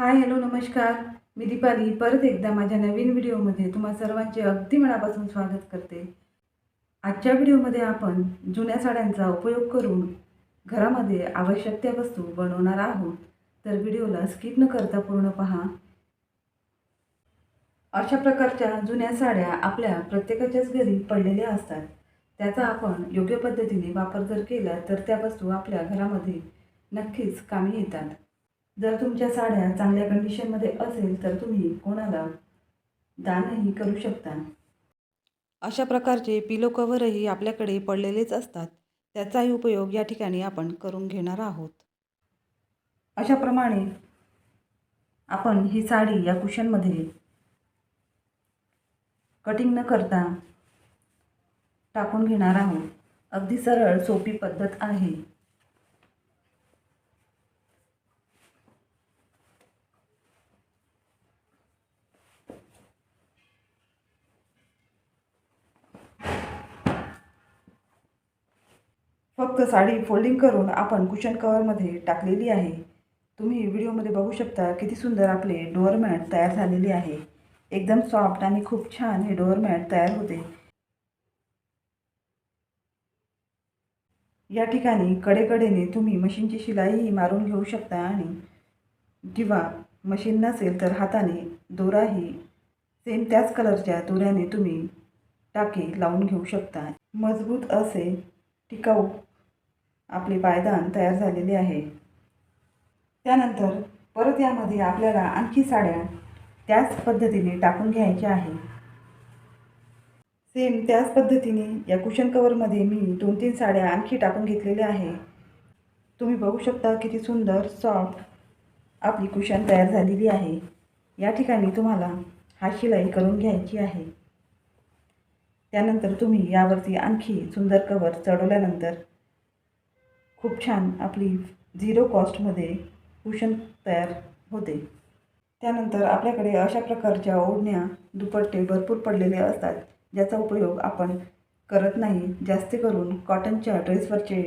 Hi hello नमस्कार. मी दीपाली. परत एकदा माझ्या नवीन व्हिडिओमध्ये तुम्हा सर्वांचे अगदी मनापासून स्वागत करते. आजच्या व्हिडिओमध्ये आपण जुन्या साड्यांचा उपयोग करून घरामध्ये आवश्यक त्या वस्तू बनवणार आहोत. तर व्हिडिओला स्किप न करता पूर्ण पहा. अशा प्रकारच्या जुन्या साड्या आपल्या प्रत्येकाच्याच घरी पडलेल्या असतात. त्याचा आपण योग्य पद्धतीने वापर जर केला तर त्या वस्तू आपल्या घरामध्ये नक्कीच कामी येतात. जर तुमच्या साड्या चांगल्या कंडिशनमध्ये असेल तर तुम्ही कोणाला दानही करू शकता. अशा प्रकारचे पिलो कव्हरही आपल्याकडे पडलेलेच असतात. त्याचाही उपयोग या ठिकाणी आपण करून घेणार आहोत. अशाप्रमाणे आपण ही साडी या कुशनमध्ये कटिंग न करता टाकून घेणार आहोत. अगदी सरळ सोपी पद्धत आहे. फक्त साडी फोल्डिंग करून आपण कुशन कवरमध्ये टाकलेली आहे. तुम्ही व्हिडिओमध्ये बघू शकता किती सुंदर आपले डोअरमॅट तयार झालेले आहे. एकदम सॉफ्ट आणि खूप छान हे डोअरमॅट तयार होते. या ठिकाणी कडेकडेने तुम्ही मशीनची शिलाईही मारून घेऊ शकता आणि किंवा मशीन नसेल तर हाताने दोराही सेम त्याच कलरच्या दोऱ्याने तुम्ही टाके लावून घेऊ शकता. मजबूत असे टिकाऊ आपले पायदान तयार झालेले आहे. त्यानंतर परत यामध्ये आपल्याला आणखी साड्या त्याच पद्धतीने टाकून घ्यायच्या आहे सेम त्याच पद्धतीने या कुशन कवरमध्ये मी दोन तीन साड्या आणखी टाकून घेतलेल्या आहे तुम्ही बघू शकता किती सुंदर सॉफ्ट आपली कुशन तयार झालेली आहे. या ठिकाणी तुम्हाला हा शिलाई करून घ्यायची आहे. त्यानंतर तुम्ही यावरती आणखी सुंदर कवर चढवल्यानंतर खूप छान आपली झिरो कॉस्टमध्ये कुशन तयार होते. त्यानंतर आपल्याकडे अशा प्रकारच्या ओढण्या दुपट्टे भरपूर पडलेले असतात ज्याचा उपयोग आपण करत नाही. जास्त करून कॉटनच्या ड्रेसवरचे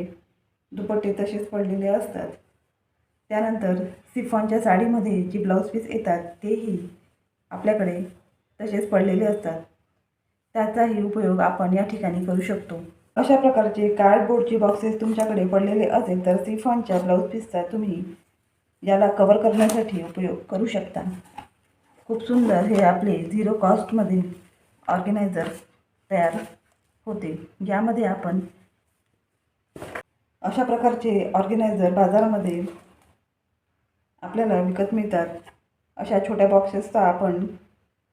दुपट्टे तसेच पडलेले असतात. त्यानंतर सिफॉनच्या साडीमध्ये जी ब्लाऊज पीस येतात तेही आपल्याकडे तसेच पडलेले असतात. त्याचाही उपयोग आपण या ठिकाणी करू शकतो. अशा प्रकारचे कार्डबोर्डचे बॉक्सेस तुमच्याकडे पडलेले असेल तर सिफॉनच्या ब्लाऊज पीसचा तुम्ही याला कवर करण्यासाठी उपयोग करू शकता. खूप सुंदर हे आपले झिरो कॉस्टमध्ये ऑर्गनायझर तयार होते. ज्यामध्ये आपण अशा प्रकारचे ऑर्गनायझर बाजारामध्ये आपल्याला विकत मिळतात. अशा छोट्या बॉक्सेसचा आपण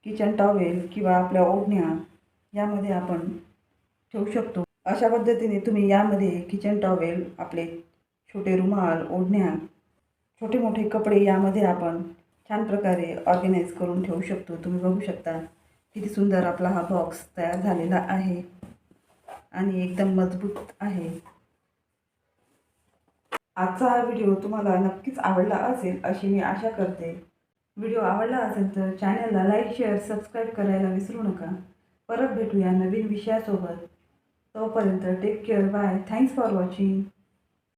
किचन टॉवेल किंवा आपल्या ओढण्या यामध्ये आपण ठेवू शकतो. अशा पद्धतीने तुम्ही यामध्ये किचन टॉवेल आपले छोटे रुमाल ओढण्या छोटे मोठे कपडे यामध्ये आपण छान प्रकारे ऑर्गनाईज करून ठेवू शकतो. तुम्ही बघू शकता किती सुंदर आपला हा बॉक्स तयार झालेला आहे आणि एकदम मजबूत आहे. आजचा हा व्हिडिओ तुम्हाला नक्कीच आवडला असेल अशी मी आशा करते. व्हिडिओ आवडला असेल तर चॅनलला लाईक शेअर सबस्क्राईब करायला विसरू नका. परत भेटूया नवीन विषयासोबत. तोपर्यंत take care bye thanks for watching